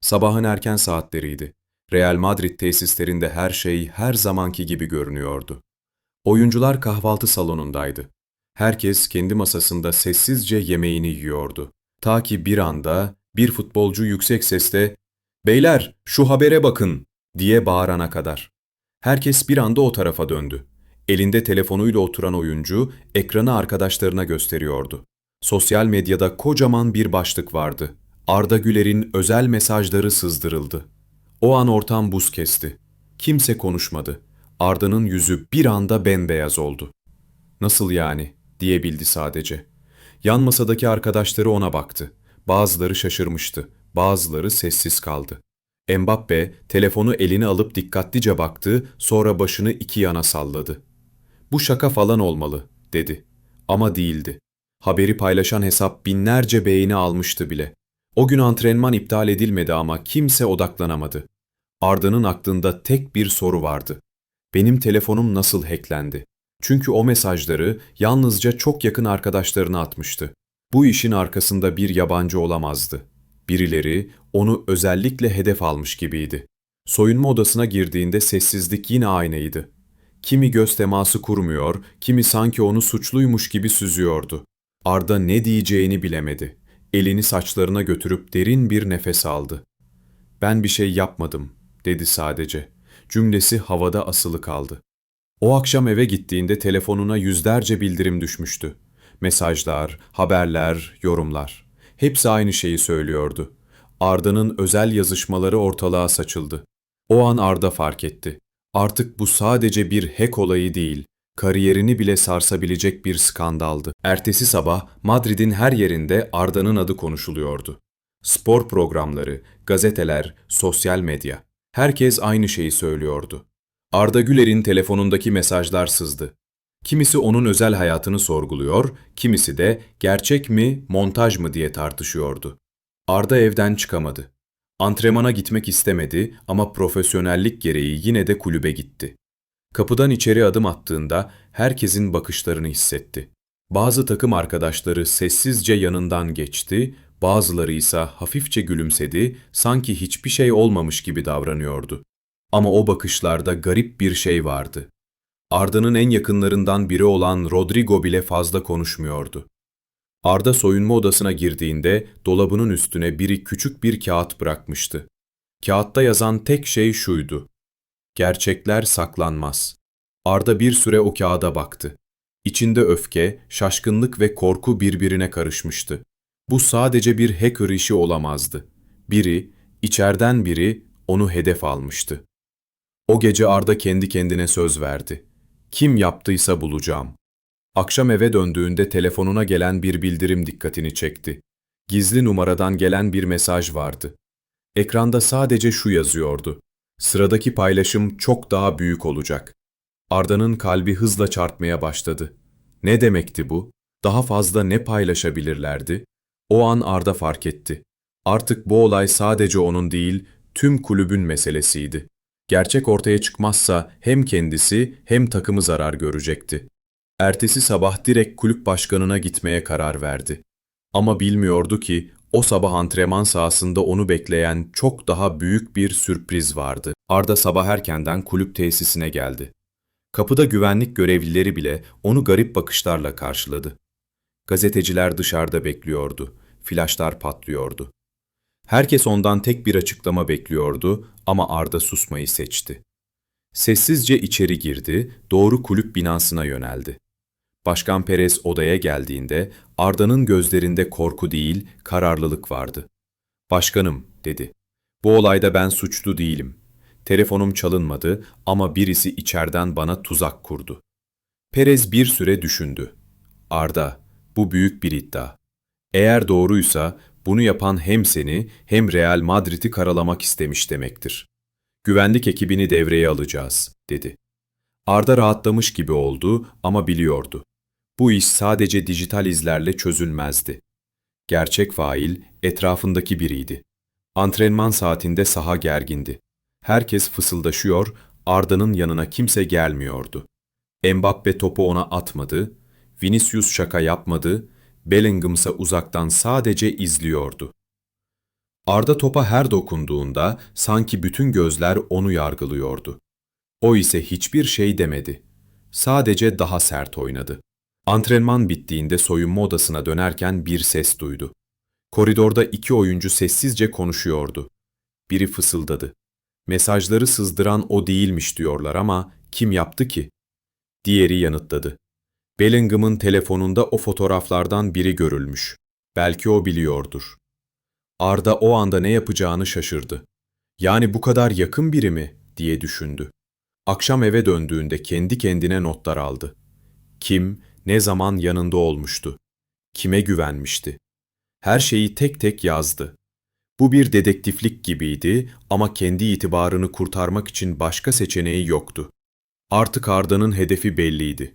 Sabahın erken saatleriydi. Real Madrid tesislerinde her şey her zamanki gibi görünüyordu. Oyuncular kahvaltı salonundaydı. Herkes kendi masasında sessizce yemeğini yiyordu. Ta ki bir anda bir futbolcu yüksek sesle ''Beyler şu habere bakın!'' diye bağırana kadar. Herkes bir anda o tarafa döndü. Elinde telefonuyla oturan oyuncu ekranı arkadaşlarına gösteriyordu. Sosyal medyada kocaman bir başlık vardı. Arda Güler'in özel mesajları sızdırıldı. O an ortam buz kesti. Kimse konuşmadı. Arda'nın yüzü bir anda bembeyaz oldu. Nasıl yani diyebildi sadece. Yan masadaki arkadaşları ona baktı. Bazıları şaşırmıştı, bazıları sessiz kaldı. Mbappe telefonu eline alıp dikkatlice baktı, sonra başını iki yana salladı. Bu şaka falan olmalı, dedi. Ama değildi. Haberi paylaşan hesap binlerce beğeni almıştı bile. O gün antrenman iptal edilmedi ama kimse odaklanamadı. Arda'nın aklında tek bir soru vardı. Benim telefonum nasıl hacklendi? Çünkü o mesajları yalnızca çok yakın arkadaşlarına atmıştı. Bu işin arkasında bir yabancı olamazdı. Birileri onu özellikle hedef almış gibiydi. Soyunma odasına girdiğinde sessizlik yine aynıydı. Kimi göz teması kurmuyor, kimi sanki onu suçluymuş gibi süzüyordu. Arda ne diyeceğini bilemedi. Elini saçlarına götürüp derin bir nefes aldı. Ben bir şey yapmadım, dedi sadece. Cümlesi havada asılı kaldı. O akşam eve gittiğinde telefonuna yüzlerce bildirim düşmüştü. Mesajlar, haberler, yorumlar. Hepsi aynı şeyi söylüyordu. Arda'nın özel yazışmaları ortalığa saçıldı. O an Arda fark etti. Artık bu sadece bir hack olayı değil, kariyerini bile sarsabilecek bir skandaldı. Ertesi sabah Madrid'in her yerinde Arda'nın adı konuşuluyordu. Spor programları, gazeteler, sosyal medya. Herkes aynı şeyi söylüyordu. Arda Güler'in telefonundaki mesajlar sızdı. Kimisi onun özel hayatını sorguluyor, kimisi de gerçek mi, montaj mı diye tartışıyordu. Arda evden çıkamadı. Antrenmana gitmek istemedi ama profesyonellik gereği yine de kulübe gitti. Kapıdan içeri adım attığında herkesin bakışlarını hissetti. Bazı takım arkadaşları sessizce yanından geçti, bazıları ise hafifçe gülümsedi, sanki hiçbir şey olmamış gibi davranıyordu. Ama o bakışlarda garip bir şey vardı. Arda'nın en yakınlarından biri olan Rodrigo bile fazla konuşmuyordu. Arda soyunma odasına girdiğinde dolabının üstüne biri küçük bir kağıt bırakmıştı. Kağıtta yazan tek şey şuydu. Gerçekler saklanmaz. Arda bir süre o kağıda baktı. İçinde öfke, şaşkınlık ve korku birbirine karışmıştı. Bu sadece bir hacker işi olamazdı. Biri, içerden biri onu hedef almıştı. O gece Arda kendi kendine söz verdi. Kim yaptıysa bulacağım. Akşam eve döndüğünde telefonuna gelen bir bildirim dikkatini çekti. Gizli numaradan gelen bir mesaj vardı. Ekranda sadece şu yazıyordu. Sıradaki paylaşım çok daha büyük olacak. Arda'nın kalbi hızla çarpmaya başladı. Ne demekti bu? Daha fazla ne paylaşabilirlerdi? O an Arda fark etti. Artık bu olay sadece onun değil, tüm kulübün meselesiydi. Gerçek ortaya çıkmazsa hem kendisi hem takımı zarar görecekti. Ertesi sabah direkt kulüp başkanına gitmeye karar verdi. Ama bilmiyordu ki o sabah antrenman sahasında onu bekleyen çok daha büyük bir sürpriz vardı. Arda sabah erkenden kulüp tesisine geldi. Kapıda güvenlik görevlileri bile onu garip bakışlarla karşıladı. Gazeteciler dışarıda bekliyordu. Flaşlar patlıyordu. Herkes ondan tek bir açıklama bekliyordu ama Arda susmayı seçti. Sessizce içeri girdi, doğru kulüp binasına yöneldi. Başkan Perez odaya geldiğinde Arda'nın gözlerinde korku değil, kararlılık vardı. "Başkanım," dedi. "Bu olayda ben suçlu değilim. Telefonum çalınmadı ama birisi içeriden bana tuzak kurdu." Perez bir süre düşündü. "Arda, bu büyük bir iddia. Eğer doğruysa bunu yapan hem seni hem Real Madrid'i karalamak istemiş demektir. Güvenlik ekibini devreye alacağız, dedi. Arda rahatlamış gibi oldu ama biliyordu. Bu iş sadece dijital izlerle çözülmezdi. Gerçek fail etrafındaki biriydi. Antrenman saatinde saha gergindi. Herkes fısıldaşıyor, Arda'nın yanına kimse gelmiyordu. Mbappe topu ona atmadı, Vinicius şaka yapmadı, Bellingham ise uzaktan sadece izliyordu. Arda topa her dokunduğunda sanki bütün gözler onu yargılıyordu. O ise hiçbir şey demedi. Sadece daha sert oynadı. Antrenman bittiğinde soyunma odasına dönerken bir ses duydu. Koridorda iki oyuncu sessizce konuşuyordu. Biri fısıldadı. Mesajları sızdıran o değilmiş diyorlar ama kim yaptı ki? Diğeri yanıtladı. Bellingham'ın telefonunda o fotoğraflardan biri görülmüş. Belki o biliyordur. Arda o anda ne yapacağını şaşırdı. Yani bu kadar yakın biri mi diye düşündü. Akşam eve döndüğünde kendi kendine notlar aldı. Kim, ne zaman yanında olmuştu? Kime güvenmişti? Her şeyi tek tek yazdı. Bu bir dedektiflik gibiydi ama kendi itibarını kurtarmak için başka seçeneği yoktu. Artık Arda'nın hedefi belliydi.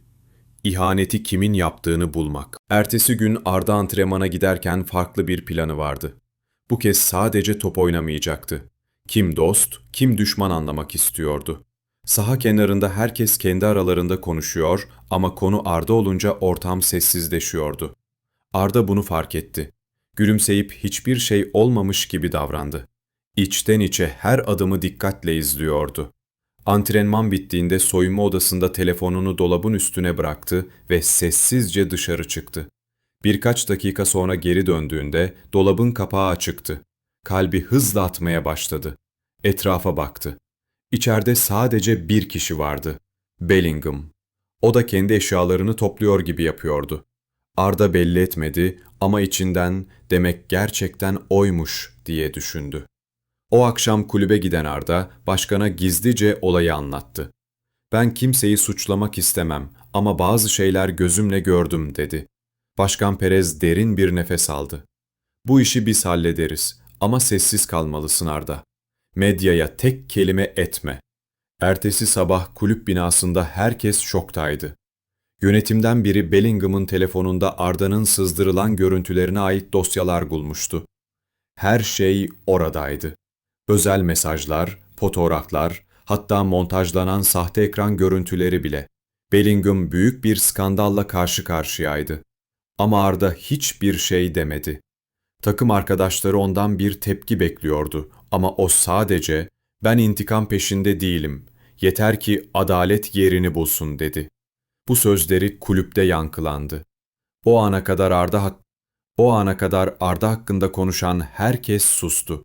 İhaneti kimin yaptığını bulmak. Ertesi gün Arda antrenmana giderken farklı bir planı vardı. Bu kez sadece top oynamayacaktı. Kim dost, kim düşman anlamak istiyordu. Saha kenarında herkes kendi aralarında konuşuyor ama konu Arda olunca ortam sessizleşiyordu. Arda bunu fark etti. Gülümseyip hiçbir şey olmamış gibi davrandı. İçten içe her adımı dikkatle izliyordu. Antrenman bittiğinde soyunma odasında telefonunu dolabın üstüne bıraktı ve sessizce dışarı çıktı. Birkaç dakika sonra geri döndüğünde dolabın kapağı açıktı. Kalbi hızla atmaya başladı. Etrafa baktı. İçeride sadece bir kişi vardı. Bellingham. O da kendi eşyalarını topluyor gibi yapıyordu. Arda belli etmedi ama içinden demek gerçekten oymuş diye düşündü. O akşam kulübe giden Arda, başkana gizlice olayı anlattı. Ben kimseyi suçlamak istemem ama bazı şeyler gözümle gördüm dedi. Başkan Perez derin bir nefes aldı. Bu işi biz hallederiz ama sessiz kalmalısın Arda. Medyaya tek kelime etme. Ertesi sabah kulüp binasında herkes şoktaydı. Yönetimden biri Bellingham'ın telefonunda Arda'nın sızdırılan görüntülerine ait dosyalar bulmuştu. Her şey oradaydı. Özel mesajlar, fotoğraflar, hatta montajlanan sahte ekran görüntüleri bile. Bellingham büyük bir skandalla karşı karşıyaydı. Ama Arda hiçbir şey demedi. Takım arkadaşları ondan bir tepki bekliyordu ama o sadece "Ben intikam peşinde değilim. Yeter ki adalet yerini bulsun." dedi. Bu sözleri kulüpte yankılandı. O ana kadar Arda o ana kadar Arda hakkında konuşan herkes sustu.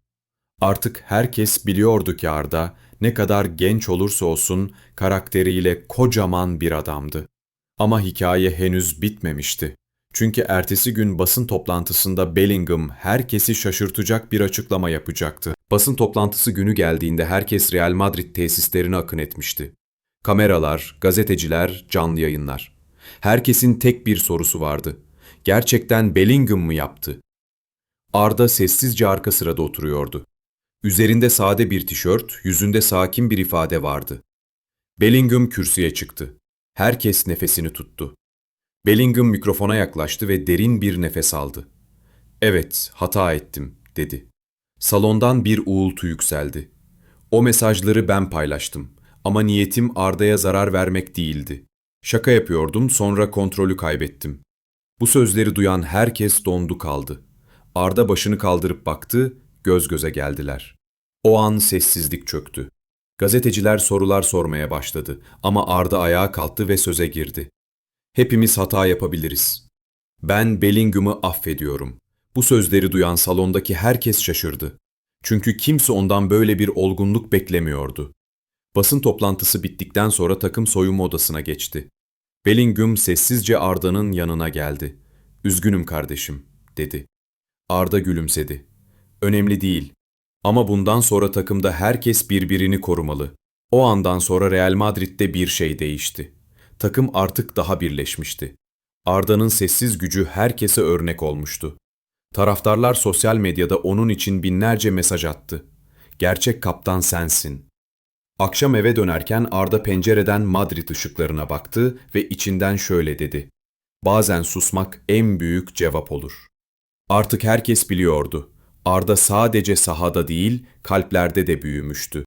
Artık herkes biliyordu ki Arda ne kadar genç olursa olsun karakteriyle kocaman bir adamdı. Ama hikaye henüz bitmemişti. Çünkü ertesi gün basın toplantısında Bellingham herkesi şaşırtacak bir açıklama yapacaktı. Basın toplantısı günü geldiğinde herkes Real Madrid tesislerine akın etmişti. Kameralar, gazeteciler, canlı yayınlar. Herkesin tek bir sorusu vardı. Gerçekten Bellingham mı yaptı? Arda sessizce arka sırada oturuyordu. Üzerinde sade bir tişört, yüzünde sakin bir ifade vardı. Bellingham kürsüye çıktı. Herkes nefesini tuttu. Bellingham mikrofona yaklaştı ve derin bir nefes aldı. Evet, hata ettim, dedi. Salondan bir uğultu yükseldi. O mesajları ben paylaştım ama niyetim Arda'ya zarar vermek değildi. Şaka yapıyordum, sonra kontrolü kaybettim. Bu sözleri duyan herkes dondu kaldı. Arda başını kaldırıp baktı, göz göze geldiler. O an sessizlik çöktü. Gazeteciler sorular sormaya başladı ama Arda ayağa kalktı ve söze girdi. Hepimiz hata yapabiliriz. Ben Bellingham'ı affediyorum. Bu sözleri duyan salondaki herkes şaşırdı. Çünkü kimse ondan böyle bir olgunluk beklemiyordu. Basın toplantısı bittikten sonra takım soyunma odasına geçti. Bellingham sessizce Arda'nın yanına geldi. "Üzgünüm kardeşim." dedi. Arda gülümsedi. "Önemli değil. Ama bundan sonra takımda herkes birbirini korumalı. O andan sonra Real Madrid'de bir şey değişti. Takım artık daha birleşmişti. Arda'nın sessiz gücü herkese örnek olmuştu. Taraftarlar sosyal medyada onun için binlerce mesaj attı. Gerçek kaptan sensin. Akşam eve dönerken Arda pencereden Madrid ışıklarına baktı ve içinden şöyle dedi. Bazen susmak en büyük cevap olur. Artık herkes biliyordu. Arda sadece sahada değil, kalplerde de büyümüştü.